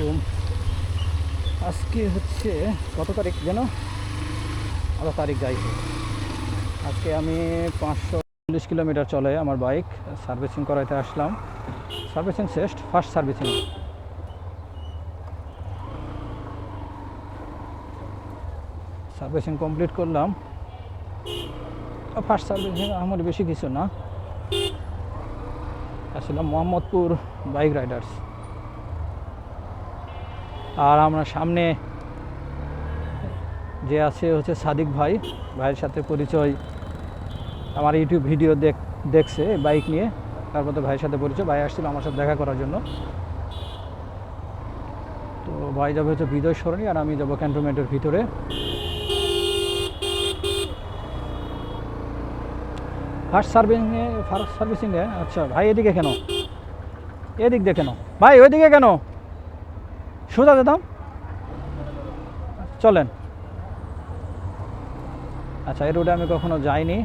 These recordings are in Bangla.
আলাইকুম। আজকে হচ্ছে কত তারিখ যেন? কত তারিখ যাই আজকে আমি পাঁচশো চল্লিশ কিলোমিটার চলে আমার বাইক, সার্ভিসিং করাইতে আসলাম। সার্ভিসিং শেষ, ফার্স্ট সার্ভিসিং। সার্ভিসিং কমপ্লিট করলাম। ফার্স্ট সার্ভিসিং আমার বেশি কিছু না। আসলে মোহাম্মদপুর বাইক রাইডার্স। আর আমরা সামনে যে আছে হচ্ছে সাদিক ভাই, ভাইয়ের সাথে পরিচয়, আমার ইউটিউব ভিডিও দেখ, দেখছে বাইক নিয়ে, তারপর তো ভাইয়ের সাথে পরিচয়, ভাই আসছিল আমার সাথে দেখা করার জন্য। তো ভাই যাবে হচ্ছে বিজয় সরণি আর আমি যাব ক্যান্টনমেন্টের ভিতরে। ফার্স্ট সার্ভিসিংয়ে ফার্স্ট সার্ভিসিংয়ে আচ্ছা ভাই এদিকে কেন? এদিক দিয়ে কেন? ভাই, ওইদিকে কেন? সোজা যেতাম। চলেন। আচ্ছা এই রুটে আমি কখনো যাইনি।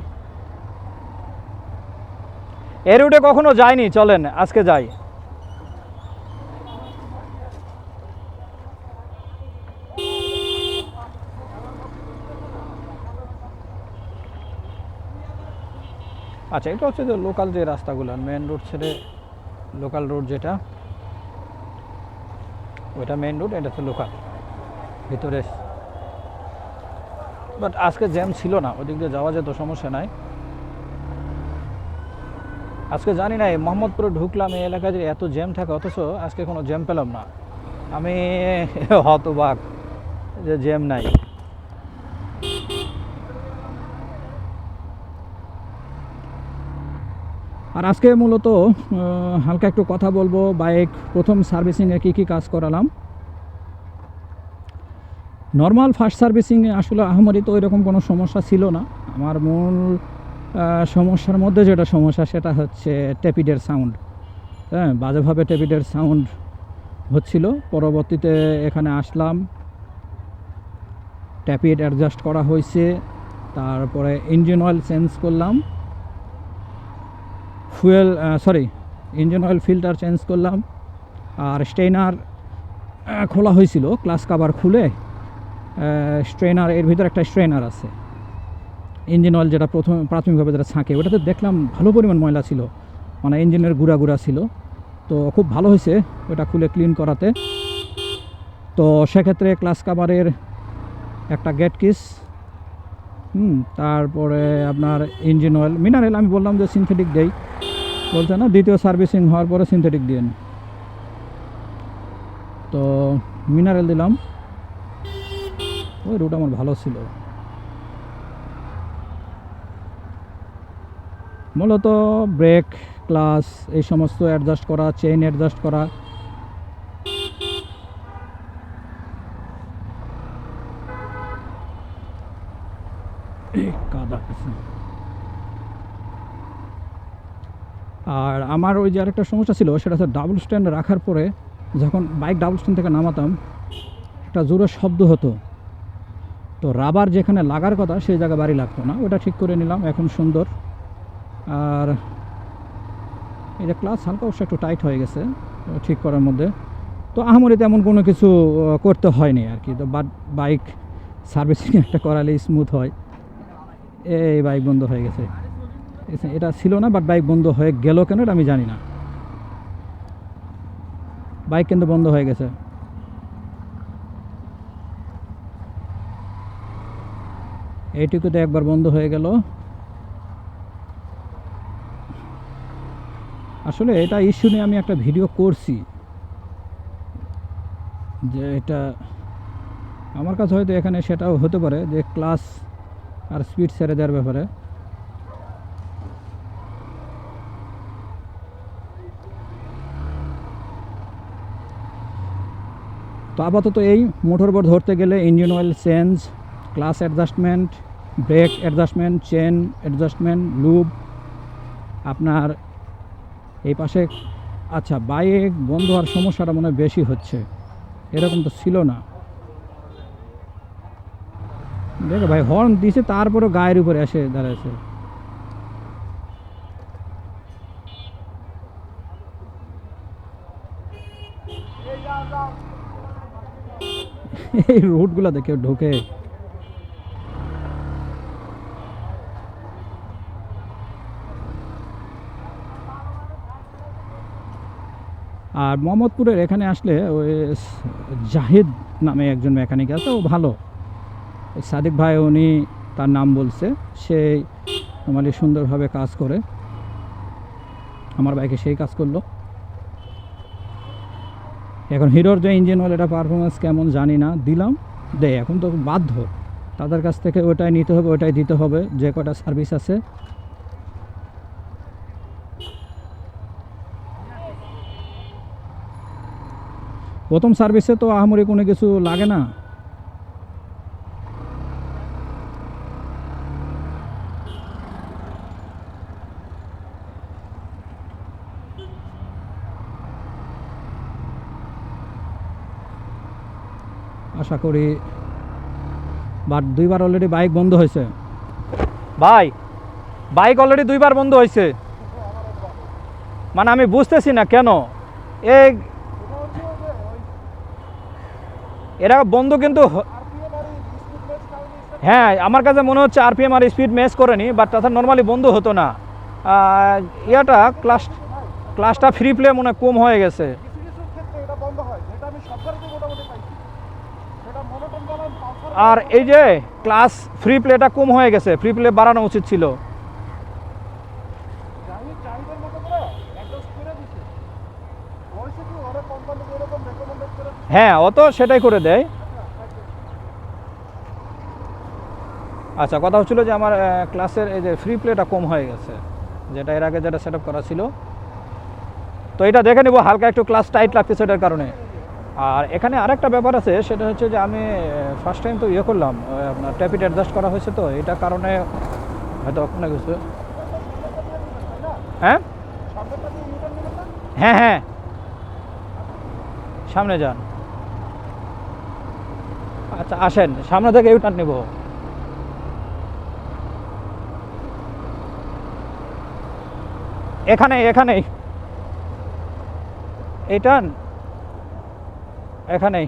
এই রুটে কখনো যাইনি, চলেন, আজকে যাই। আচ্ছা এটা হচ্ছে যে লোকাল যে রাস্তাগুলো মেন রোড ছেড়ে লোকাল রোড যেটা। ওইটা মেইন রোড এটা তো লোকাল ভিতরে বাট আজকে জ্যাম ছিল না, ওদিক দিয়ে যাওয়া যেত, সমস্যা নাই। আজকে জানি না মোহাম্মদপুরে ঢুকলাম, এই এলাকায় যে এত জ্যাম থাকে, অথচ আজকে কোনো জ্যাম পেলাম না। আমি হতবাক যে জ্যাম নাই। আর আজকে মূলত হালকা একটু কথা বলব, বাইক প্রথম সার্ভিসিংয়ে কী কী কাজ করালাম। নর্মাল ফার্স্ট সার্ভিসিংয়ে আসলে আহমরি তো এরকম কোনো সমস্যা ছিল না। আমার মূল সমস্যার মধ্যে যেটা সমস্যা সেটা হচ্ছে ট্যাপিডের সাউন্ড হ্যাঁ বাজেভাবে ট্যাপিডের সাউন্ড হচ্ছিল। পরবর্তীতে এখানে আসলাম। ট্যাপিড অ্যাডজাস্ট করা হয়েছে। তারপরে ইঞ্জিন অয়েল চেঞ্জ করলাম। Fuel sorry engine oil filter change করলাম, আর স্টেইনার খোলা হয়েছিল ক্লাস কাভার খুলে স্ট্রেনার এর ভিতরে একটা স্ট্রেনার আছে। ইঞ্জিন অয়েল যেটা প্রথম, প্রাথমিকভাবে যেটা ছাঁকে ওটাতে দেখলাম ভালো পরিমাণ ময়লা ছিল মানে ইঞ্জিনের গুঁড়া গুঁড়া ছিল। তো খুব ভালো হয়েছে, ওটা খুলে ক্লিন করাতে। তো সেক্ষেত্রে ক্লাস কাভারের একটা গেট কিস হুম, তারপরে আপনার ইঞ্জিন অয়েল মিনারেল আমি বললাম যে সিনথেটিক দেই। বলছে না, দ্বিতীয় সার্ভিসিং হওয়ার পরে সিনথেটিক দিন তো মিনারেল দিলাম। ওই রুট আমার ভালো ছিল। মূলত ব্রেক ক্লাস এই সমস্ত অ্যাডজাস্ট করা চেইন অ্যাডজাস্ট করা আর আমার ওই যে আরেকটা সমস্যা ছিল, সেটা হচ্ছে ডাবল স্ট্যান্ড রাখার পরে যখন বাইক ডাবল স্ট্যান্ড থেকে নামাতাম, একটা জোরে শব্দ হতো। তো রাবার যেখানে লাগার কথা, সেই জায়গায় বাড়ি লাগতো না। ওটা ঠিক করে নিলাম, এখন সুন্দর। আর এই যে ক্লাস হালকা অবশ্য একটু টাইট হয়ে গেছে, ঠিক করার মধ্যে। তো আহামরি তেমন কোনো কিছু করতে হয়নি আর কি। তো বাট বাইক সার্ভিসিং একটা করালে স্মুথ হয়। এই বাইক বন্ধ হয়ে গেছে। এটা ছিল না বাট বাইক বন্ধ হয়ে গেল কেন এটা আমি জানি না। বাইক কিন্তু বন্ধ হয়ে গেছে। এইটুকুতে একবার বন্ধ হয়ে গেল। আসলে এটা ইস্যু নিয়ে আমি একটা ভিডিও করছি। যে এটা আমার কাছে হয়তো এখানে সেটাও হতে পারে যে ক্লাস আর স্পিড ছেড়ে দেওয়ার ব্যাপারে। তো আপাতত এই মোটর বোর্ড ধরতে গেলে engine oil change, clutch adjustment, brake adjustment, chain adjustment lube আপনার এই পাশে আচ্ছা বাইক বন্ধ হওয়ার সমস্যাটা মনে বেশি হচ্ছে। এরকম তো ছিল না। দেখো ভাই হর্ন দিছে তারপরে গায়ের উপরে এসে দাঁড়াচ্ছে এই রুটগুলো দেখে ঢোকে। আর মোহাম্মদপুরের এখানে আসলে ওই জাহিদ নামে একজন মেকানিক আছে, ও ভালো। সাদিক ভাই উনি তার নাম বলছে। সে নর্মালি সুন্দরভাবে কাজ করে। আমার বাইকে সেই কাজ করল। এখন হিরোর যে ইঞ্জিন অয়েল এটা পারফরমেন্স কেমন জানি না, দিলাম। দে, এখন তো বাধ্য। তাদের কাছ থেকে ওটাই নিতে হবে, ওটাই দিতে হবে। যে কটা সার্ভিস আছে। প্রথম সার্ভিসে তো আহামরি কোনো কিছু লাগে না। আশা করি বাট দুইবার অলরেডি বাইক বন্ধ হয়েছে। ভাই বাইক অলরেডি দুইবার বন্ধ হয়েছে। মানে আমি বুঝতেছি না কেন? এই এরা বন্ধ কিন্তু হ্যাঁ আমার কাছে মনে হচ্ছে আরপিএম আর স্পিড ম্যাচ করেনি বাট তাছাড়া নর্মালি বন্ধ হতো না। ইয়াটা ক্লাস ক্লাসটা ফ্রি প্লে মনে কম হয়ে গেছে কিছু কিছু ক্ষেত্রে এটা বন্ধ হয় যেটা আমি সব গাড়িতে মোটামুটি পাইছি সেটা মনোটন বলেন পালসার আর এই যে ক্লাস ফ্রি প্লেটা কম হয়ে গেছে ফ্রি প্লে বাড়ানো উচিত ছিল। হ্যাঁ অত সেটাই করে দেয়। আচ্ছা কথা হচ্ছিল যে আমার ক্লাসের এই যে ফ্রি প্লেটা কম হয়ে গেছে যেটা এর আগে যেটা সেট করা ছিল। তো এটা দেখে নেব হালকা একটু ক্লাস টাইট লাগতেছে এটার কারণে। আর এখানে আরেকটা ব্যাপার আছে, সেটা হচ্ছে যে আমি ফার্স্ট টাইম তো ইয়ে করলাম আপনার ট্যাপিট অ্যাডজাস্ট করা হয়েছে তো, এটা কারণে হয়তো কোনো কিছু হ্যাঁ? হ্যাঁ হ্যাঁ। সামনে যান। আচ্ছা আসেন, সামনে থেকে ইউটার্ন নেব। এখানে এখানেই। এই টার্ন এখানেই।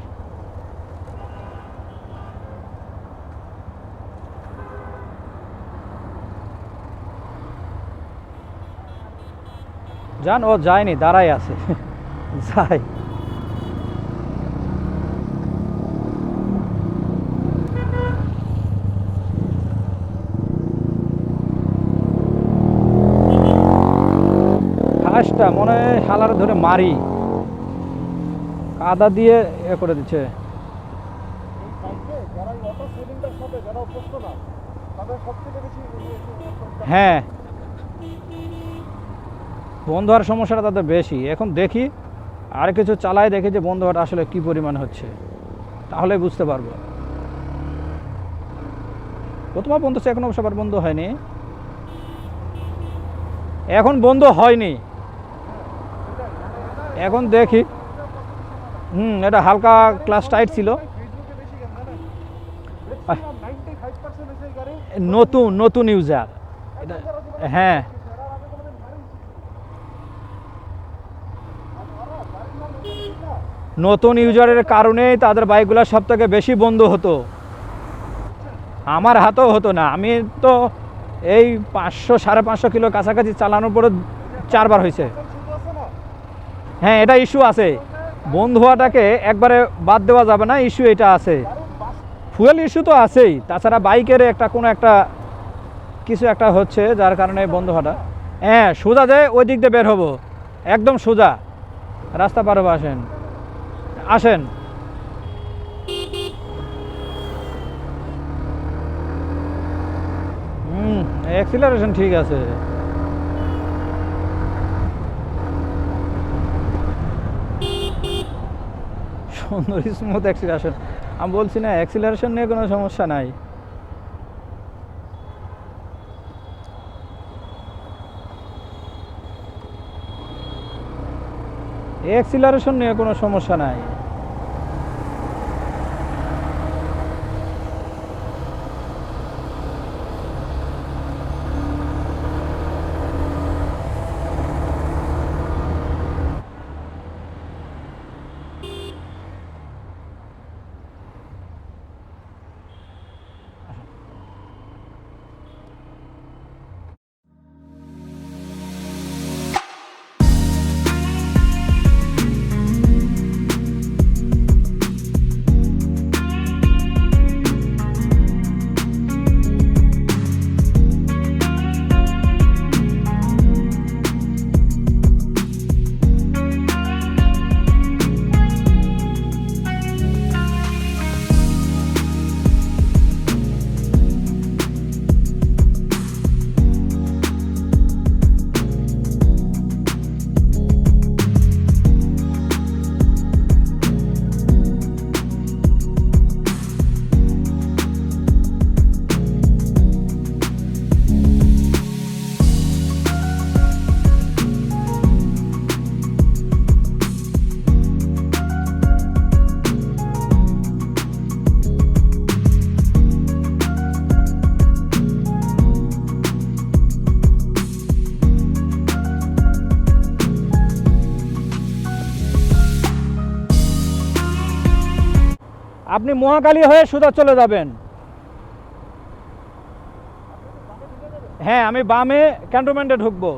যান ও যায়নি দাঁড়াই আছে। যাই। মনে হয় হালার ধরে মারি। কাদা দিয়ে এ করে দিচ্ছে। হ্যাঁ। বন্ধ হওয়ার সমস্যাটা তাদের বেশি। এখন দেখি, আর কিছু চালায় দেখি যে বন্ধ হওয়াটা আসলে কি পরিমাণ হচ্ছে। তাহলে বুঝতে পারব। প্রথমে বন্ধ হচ্ছে, এখন অবশ্য আবার বন্ধ হয়নি। এখন বন্ধ হয়নি। এখন দেখি। হুম, এটা হালকা ক্লাস টাইট ছিল। নতুন নতুন ইউজার হ্যাঁ। নতুন ইউজারের কারণেই তাদের বাইকগুলো সব থেকে বেশি বন্ধ হতো। আমার হাতেও হতো না। আমি তো এই পাঁচশো, সাড়ে পাঁচশো কিলো কাছাকাছি চালানোর পরে চারবার হয়েছে। হ্যাঁ এটা ইস্যু আছে। বন্ধ হওয়াটাকে একবারে বাদ দেওয়া যাবে না ইস্যু এটা আছে। ফুয়েল ইস্যু তো আছেই, তাছাড়া বাইকের একটা কোনো একটা কিছু একটা হচ্ছে যার কারণে বন্ধ হওয়াটা। হ্যাঁ সোজা যায় ওই দিক দিয়ে বের হব। একদম সোজা। রাস্তা পার হব, আসেন। আসেন। হুম অ্যাক্সিলারেশন ঠিক আছে। সুন্দর স্মুথ অ্যাক্সিলারেশন আমি বলছি না অ্যাক্সিলারেশন নিয়ে কোনো সমস্যা নাই। অ্যাক্সিলারেশন নিয়ে কোনো সমস্যা নাই। আপনি মহাকালী হয়ে সোজা চলে যাবেন। হ্যাঁ আমি বামে ক্যান্টনমেন্টে ঢুকবো।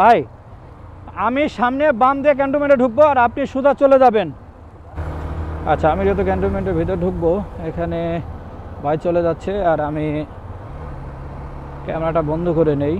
ভাই, আমি সামনে বাম দিয়ে ক্যান্টনমেন্টে ঢুকবো আর আপনি সুদা চলে যাবেন। আচ্ছা আমি যেহেতু ক্যান্টনমেন্টের ভিতর ঢুকবো, এখানে ভাই চলে যাচ্ছে আর আমি ক্যামেরাটা বন্ধ করে নেই।